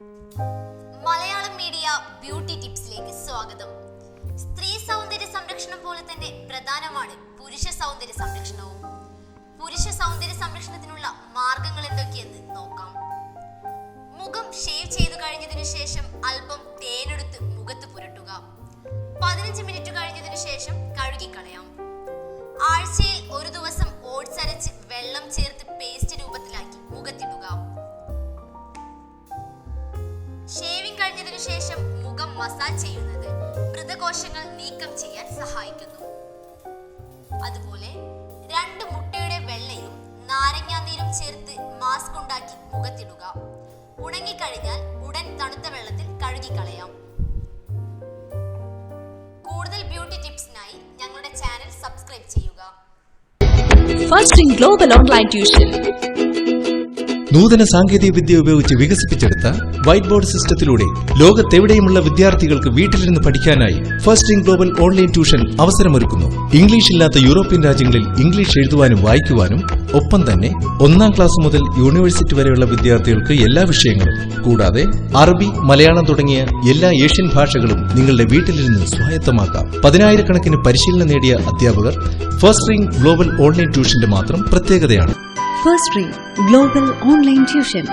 Malayalam media beauty ടിപ്സിലേക്ക് സ്വാഗതം. സ്ത്രീ സൗന്ദര്യ സംരക്ഷണം പോലെ തന്നെ പ്രധാനമാണ് പുരുഷ സൗന്ദര്യ സംരക്ഷണവും. പുരുഷ സൗന്ദര്യ സംരക്ഷണത്തിനുള്ള മാർഗങ്ങൾ എന്തൊക്കെയെന്ന് നോക്കാം. മുഖം ഷേവ് ചെയ്തു കഴിഞ്ഞതിനു ശേഷം അല്പം തേനെടുത്ത് മുഖത്ത് പുരട്ടുക. പതിനഞ്ച് മിനിറ്റ് കഴിഞ്ഞതിനു ശേഷം കഴുകിക്കളയാം. ആഴ്ചയിൽ ഒരു ദിവസം ഓട്സ് അരച്ച് വെള്ളം ചേർത്ത് ഷേവിംഗ് കഴിഞ്ഞതിനു ശേഷം മുഖം മസാജ് ചെയ്യുന്നത് മൃതകോശങ്ങൾ നീക്കം ചെയ്യാൻ സഹായിക്കുന്നു. അതുപോലെ രണ്ട് മുട്ടയുടെ വെള്ളയും നാരങ്ങാനീരും ചേർത്ത് മാസ്ക് ഉണ്ടാക്കി മുഖത്തിടുക. ഉണങ്ങിക്കഴിഞ്ഞാൽ ഉടൻ തണുത്ത വെള്ളത്തിൽ കഴുകിക്കളയാം. കൂടുതൽ ബ്യൂട്ടി ടിപ്സിനായി ഞങ്ങളുടെ ചാനൽ സബ്സ്ക്രൈബ് ചെയ്യുക. First in global online tuition നൂതന സാങ്കേതിക വിദ്യ ഉപയോഗിച്ച് വികസിപ്പിച്ചെടുത്ത വൈറ്റ് ബോർഡ് സിസ്റ്റത്തിലൂടെ ലോകത്തെവിടെയുമുള്ള വിദ്യാർത്ഥികൾക്ക് വീട്ടിലിരുന്ന് പഠിക്കാനായി first in global online tuition അവസരമൊരുക്കുന്നു. English ഇല്ലാത്ത യൂറോപ്യൻ രാജ്യങ്ങളിൽ ഇംഗ്ലീഷ് എഴുതുവാനും വായിക്കുവാനും ഒപ്പം തന്നെ ഒന്നാം ക്ലാസ് മുതൽ യൂണിവേഴ്സിറ്റി വരെയുള്ള വിദ്യാർത്ഥികൾക്ക് എല്ലാ വിഷയങ്ങളും കൂടാതെ അറബി മലയാളം തുടങ്ങിയ എല്ലാ ഏഷ്യൻ ഭാഷകളും നിങ്ങളുടെ വീട്ടിലിരുന്ന് സ്വായത്തമാക്കാം. പതിനായിരക്കണക്കിന് പരിശീലനം നേടിയ അധ്യാപകർ ഫസ്റ്റ് റിംഗ് ഗ്ലോബൽ ഓൺലൈൻ ട്യൂഷന്റെ മാത്രം പ്രത്യേകതയാണ്. First ring global online tuition